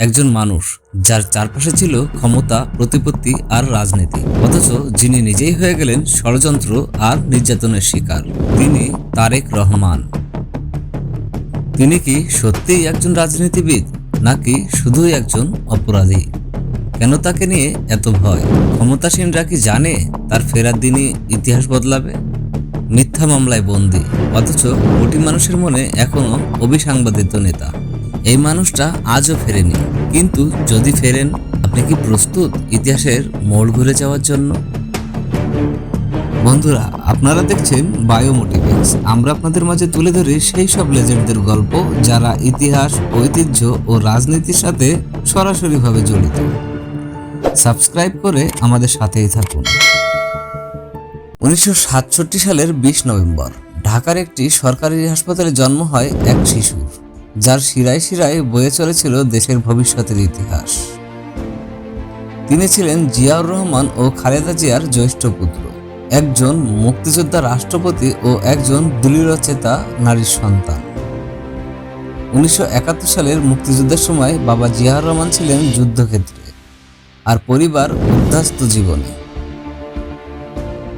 একজন মানুষ যার চারপাশে ছিল ক্ষমতা, প্রতিপত্তি আর রাজনীতি। অথচ যিনি নিজেই হয়ে গেলেন ষড়যন্ত্র আর নির্যাতনের শিকার, তিনি তারেক রহমান। তিনি কি সত্যিই একজন রাজনীতিবিদ, নাকি শুধুই একজন অপরাধী? কেন তাকে নিয়ে এত ভয়? ক্ষমতাসীনরা কি জানে তার ফেরার দিনই ইতিহাস বদলাবে? মিথ্যা মামলায় বন্দী, অথচ কোটি মানুষের মনে এখনও অভিসাংবাদিত নেতা। এই মানুষটা আজও ফেরেনি। কিন্তু যদি ফেরেন, আপনি কি প্রস্তুত ইতিহাসের মোড় ঘুরে যাওয়ার জন্য? বন্ধুরা, আপনারা দেখছেন বায়োমোটিভেক্স। আমরা আপনাদের মাঝে তুলে ধরি সেই সব লেজেন্ডদের গল্প যারা ইতিহাস, ঐতিহ্য ও রাজনীতির সাথে সরাসরিভাবে জড়িত। সাবস্ক্রাইব করে আমাদের সাথেই থাকুন। উনিশশো সাতষট্টি সালের বিশ নভেম্বর, ঢাকার একটি সরকারি হাসপাতালে জন্ম হয় এক শিশুর যার শিরায় শিরায় বয়ে চলেছিল দেশের ভবিষ্যতের ইতিহাস। তিনি ছিলেন জিয়াউর রহমান ও খালেদা জিয়ার জ্যৈষ্ঠ পুত্র। একজন মুক্তিযোদ্ধা রাষ্ট্রপতি ও একজন দলীয়চেতা নারীর সন্তান। উনিশশো একাত্তর সালের মুক্তিযুদ্ধের সময় বাবা জিয়াউর রহমান ছিলেন যুদ্ধক্ষেত্রে আর পরিবার উদ্ধাস্ত জীবনে।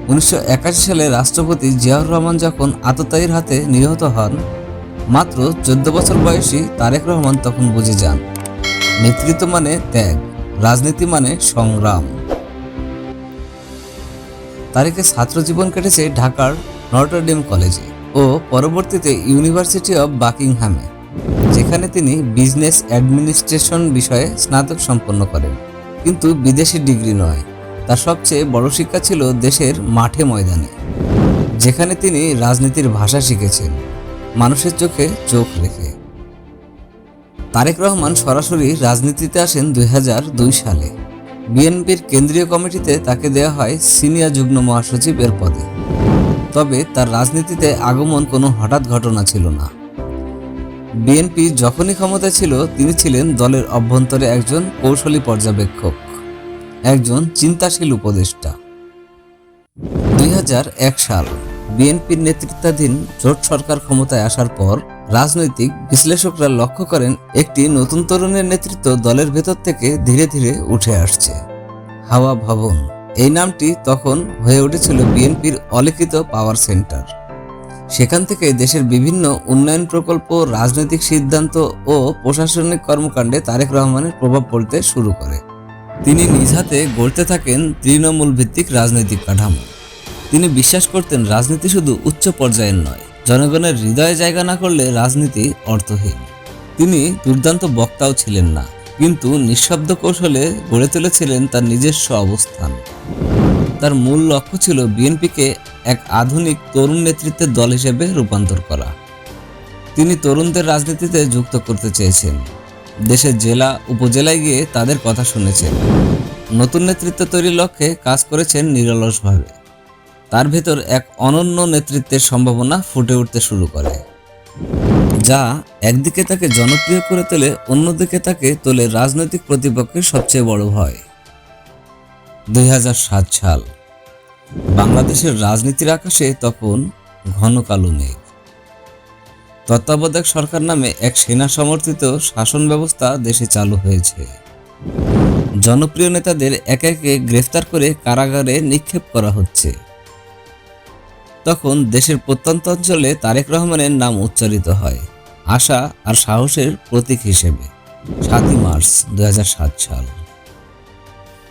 উনিশশো একাশি সালে রাষ্ট্রপতি জিয়াউর রহমান যখন আততায়ীর হাতে নিহত হন মাত্র চোদ্দ বছর বয়সী তারেক রহমান তখন বুঝে যান। নেতৃত্ব মানে ত্যাগ, রাজনীতি মানে সংগ্রাম। তারেকের ছাত্র জীবন কেটেছে ঢাকার নটরডেম কলেজে ও পরবর্তীতে ইউনিভার্সিটি অব বাকিংহামে, যেখানে তিনি বিজনেস অ্যাডমিনিস্ট্রেশন বিষয়ে স্নাতক সম্পন্ন করেন। কিন্তু বিদেশি ডিগ্রি নয়, তার সবচেয়ে বড় শিক্ষা ছিল দেশের মাঠে ময়দানে, যেখানে তিনি রাজনীতির ভাষা শিখেছেন। মানুষের চোখে চোখ রেখে। তারেক রহমান সরাসরি রাজনীতিতে আসেন দুই হাজার দুই সালে। বিএনপির কেন্দ্রীয় কমিটিতে তাকে দেওয়া হয় সিনিয়র যুগ্ম মহাসচিবের পদে। তবে তার রাজনীতিতে আগমন কোনো হঠাৎ ঘটনা ছিল না। বিএনপি যখনই ক্ষমতায় ছিল, তিনি ছিলেন দলের অভ্যন্তরে একজন কৌশলী পর্যবেক্ষক, একজন চিন্তাশীল উপদেষ্টা। দুই হাজার এক সাল। বিএনপির নেতৃত্বাধীন জোট সরকার ক্ষমতায় আসার পর রাজনৈতিক বিশ্লেষকরা লক্ষ্য করেন একটি নতুন তরুণের নেতৃত্ব দলের ভেতর থেকে ধীরে ধীরে উঠে আসছে। হাওয়া ভবন। এই নামটি তখন হয়ে উঠেছিল বিএনপির অলিখিত পাওয়ার সেন্টার। সেখান থেকে দেশের বিভিন্ন উন্নয়ন প্রকল্প, রাজনৈতিক সিদ্ধান্ত ও প্রশাসনিক কর্মকাণ্ডে তারেক রহমানের প্রভাব পড়তে শুরু করে। তিনি নিজ হাতে গড়তে থাকেন তৃণমূল ভিত্তিক রাজনৈতিক কাঠামো। তিনি বিশ্বাস করতেন রাজনীতি শুধু উচ্চ পর্যায়ের নয়, জনগণের হৃদয়ে জায়গা না করলে রাজনীতি অর্থহীন। তিনি দুর্দান্ত বক্তাও ছিলেন না, কিন্তু নিঃশব্দ কৌশলে গড়ে তুলেছিলেন তার নিজস্ব অবস্থান। তার মূল লক্ষ্য ছিল বিএনপিকে এক আধুনিক তরুণ নেতৃত্বের দল হিসেবে রূপান্তর করা। তিনি তরুণদের রাজনীতিতে যুক্ত করতে চেয়েছেন। দেশের জেলা, উপজেলায় গিয়ে তাদের কথা শুনেছেন। নতুন নেতৃত্ব তৈরির লক্ষ্যে কাজ করেছেন নিরলসভাবে। তার ভেতর এক অনন্য নেতৃত্বের সম্ভাবনা ফুটে উঠতে শুরু করে, যা একদিকে তাকে জনপ্রিয় করে তোলে, অন্যদিকে তাকে তোলে রাজনৈতিক প্রতিপক্ষের সবচেয়ে বড় ভয়। দুই সাল, বাংলাদেশের রাজনীতির আকাশে তখন ঘন কালো মেঘ। তত্ত্বাবধায়ক সরকার নামে এক সেনা সমর্থিত শাসন ব্যবস্থা দেশে চালু হয়েছে। জনপ্রিয় নেতাদের একে একে গ্রেফতার করে কারাগারে নিক্ষেপ করা হচ্ছে। তখন দেশের প্রত্যন্ত অঞ্চলে তারেক রহমানের নাম উচ্চারিত হয়। আশা আর সাহসের প্রতীক হিসেবে। সাতই মার্চ দু হাজার সাত সাল।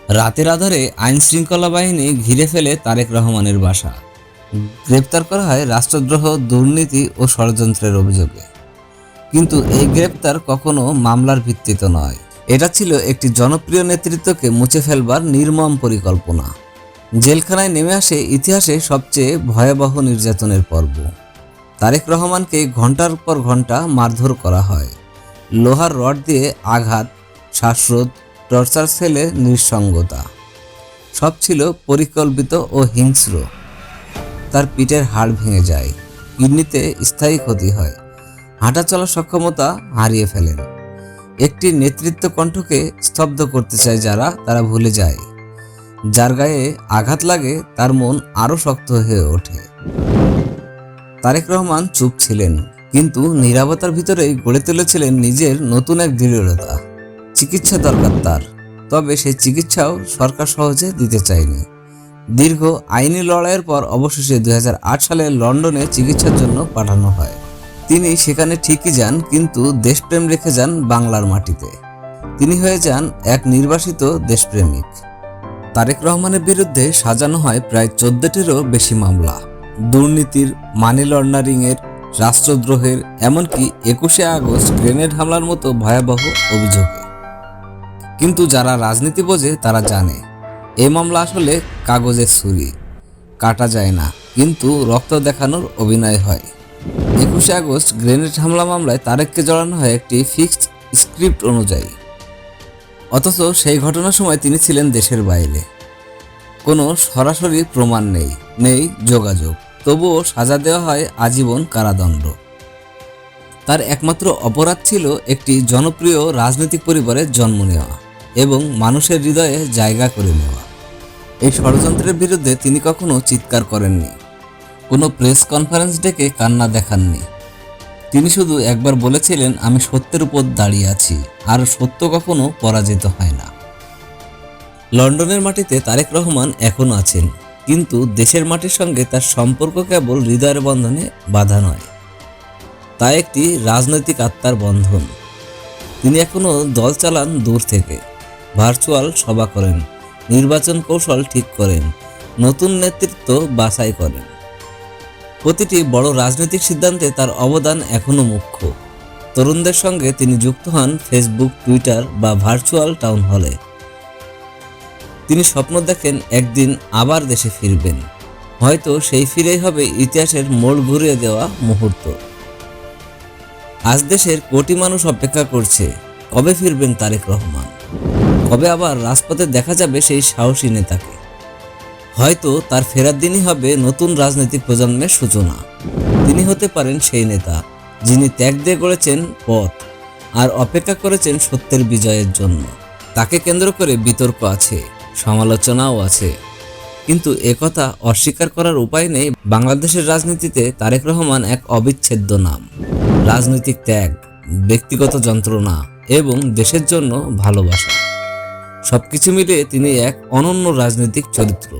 রাতের আধারে আইন শৃঙ্খলা বাহিনী ঘিরে ফেলে তারেক রহমানের বাসা। গ্রেপ্তার করা হয় রাষ্ট্রদ্রোহ, দুর্নীতি ও ষড়যন্ত্রের অভিযোগে। কিন্তু এই গ্রেপ্তার কখনো মামলার ভিত্তিতে নয়। এটা ছিল একটি জনপ্রিয় নেতৃত্বকে মুছে ফেলবার নির্মম পরিকল্পনা। জেলখানায় নেমে আসে ইতিহাসে সবচেয়ে ভয়াবহ নির্যাতনের পর্ব। তারেক রহমানকে ঘণ্টার পর ঘণ্টা মারধর করা হয়। লোহার রড দিয়ে আঘাত, শ্বাসরোধ, টর্চার সেলে নিঃসঙ্গতা। সব ছিল পরিকল্পিত ও হিংস্র। তার পিঠের হাড় ভেঙে যায়, কিডনিতে স্থায়ী ক্ষতি হয়। হাঁটা চলার সক্ষমতা হারিয়ে ফেলেন। একটি নেতৃত্ব কণ্ঠকে স্তব্ধ করতে চায় যারা, তারা ভুলে যায়। যার গায়ে আঘাত লাগে, তার মন আরও শক্ত হয়ে ওঠে। তারেক রহমান চুপ ছিলেন, কিন্তু নীরবতার ভিতরেই গড়ে তুলেছিলেন নিজের নতুন এক দৃঢ়তা। চিকিৎসা দরকার তার, তবে সেই চিকিৎসাও সরকার সহজে দিতে চায়নি। দীর্ঘ আইনি লড়াইয়ের পর অবশেষে দুই হাজার আট সালে লন্ডনে চিকিৎসার জন্য পাঠানো হয়। তিনি সেখানে ঠিকই যান, কিন্তু দেশপ্রেম রেখে যান বাংলার মাটিতে। তিনি হয়ে যান এক নির্বাসিত দেশপ্রেমিক। তারেক রহমানের বিরুদ্ধে সাজানো হয় প্রায় চোদ্দটিরও বেশি মামলা। দুর্নীতির মানি লন্ডারিংয়ের রাষ্ট্রদ্রোহের, এমনকি একুশে আগস্ট গ্রেনেড হামলার মতো ভয়াবহ অভিযোগে। কিন্তু যারা রাজনীতি বোঝে, তারা জানে এই মামলা আসলে কাগজের ছুরি, কাটা যায় না, কিন্তু রক্ত দেখানোর অভিনয় হয়। একুশে আগস্ট গ্রেনেড হামলা মামলায় তারেককে জড়ানো হয় একটি ফিক্সড স্ক্রিপ্ট অনুযায়ী। অথচ সেই ঘটনার সময় তিনি ছিলেন দেশের বাইরে। কোনো সরাসরি প্রমাণ নেই নেই যোগাযোগ। তবুও সাজা দেওয়া হয় আজীবন কারাদণ্ড। তার একমাত্র অপরাধ ছিল একটি জনপ্রিয় রাজনৈতিক পরিবারের জন্ম নেওয়া এবং মানুষের হৃদয়ে জায়গা করে নেওয়া। এই ষড়যন্ত্রের বিরুদ্ধে তিনি কখনো চিৎকার করেননি। কোনো প্রেস কনফারেন্স ডেকে কান্না দেখাননি। তিনি শুধু একবার বলেছিলেন, আমি সত্যের উপর দাঁড়িয়ে আছি, আর সত্য কখনো পরাজিত হয় না। লন্ডনের মাটিতে তারেক রহমান এখনও আছেন, কিন্তু দেশের মাটির সঙ্গে তার সম্পর্ক কেবল হৃদয়ের বন্ধনে বাধা নয়। তা একটি রাজনৈতিক আত্মার বন্ধন। তিনি এখনও দল চালান দূর থেকে, ভার্চুয়াল সভা করেন, নির্বাচন কৌশল ঠিক করেন, নতুন নেতৃত্ব বাছাই করেন। প্রতিটি বড় রাজনৈতিক সিদ্ধান্তে তার অবদান এখনও মুখ্য। তরুণদের সঙ্গে তিনি যুক্ত হন ফেসবুক, টুইটার বা ভার্চুয়াল টাউন হলে। তিনি স্বপ্ন দেখেন একদিন আবার দেশে ফিরবেন। হয়তো সেই ফিরেই হবে ইতিহাসের মোড় ঘুরিয়ে দেওয়া মুহূর্ত। আজ দেশের কোটি মানুষ অপেক্ষা করছে, কবে ফিরবেন তারেক রহমান? কবে আবার রাজপথে দেখা যাবে সেই সাহসী নেতাকে? হয়তো তার ফেরার দিনই হবে নতুন রাজনৈতিক প্রজন্মের সূচনা। তিনি হতে পারেন সেই নেতা, যিনি ত্যাগ দিয়ে গড়েছেন পথ আর অপেক্ষা করেছেন সত্যের বিজয়ের জন্য। তাকে কেন্দ্র করে বিতর্ক আছে, সমালোচনাও আছে। কিন্তু একথা অস্বীকার করার উপায় নেই বাংলাদেশের রাজনীতিতে তারেক রহমান এক অবিচ্ছেদ্য নাম। রাজনৈতিক ত্যাগ, ব্যক্তিগত যন্ত্রণা এবং দেশের জন্য ভালোবাসা। সবকিছু মিলে তিনি এক অনন্য রাজনৈতিক চরিত্র।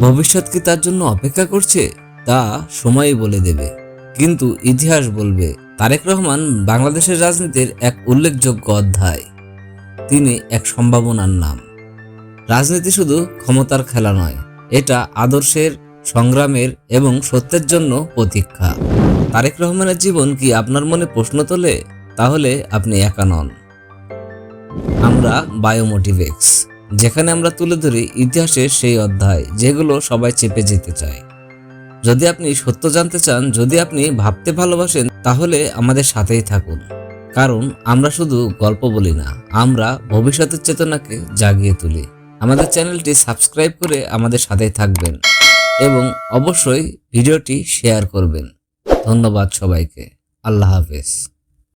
ভবিষ্যৎ কি তার জন্য অপেক্ষা করছে? তা সময়ই বলে দেবে। কিন্তু ইতিহাস বলবে, তারেক রহমান বাংলাদেশের রাজনীতির এক উল্লেখযোগ্য অধ্যায়। তিনি এক সম্ভাবনার নাম। রাজনীতি শুধু ক্ষমতার খেলা নয়, এটা আদর্শের, সংগ্রামের এবং সত্যের জন্য প্রতীক্ষা। তারেক রহমানের জীবন কি আপনার মনে প্রশ্ন তোলে? তাহলে আপনি একা নন। আমরা বায়োমোটিভেক্স, যেখানে আমরা তুলে ধরি ইতিহাসের সেই অধ্যায় যেগুলো সবাই চেপে যেতে চায়। যদি আপনি সত্য জানতে চান, যদি আপনি ভাবতে ভালোবাসেন, তাহলে আমাদের সাথেই থাকুন। কারণ আমরা শুধু গল্প বলি না, আমরা ভবিষ্যতের চেতনাকে জাগিয়ে তুলি। আমাদের চ্যানেলটি সাবস্ক্রাইব করে আমাদের সাথেই থাকবেন এবং অবশ্যই ভিডিওটি শেয়ার করবেন। ধন্যবাদ সবাইকে। আল্লাহ হাফেজ।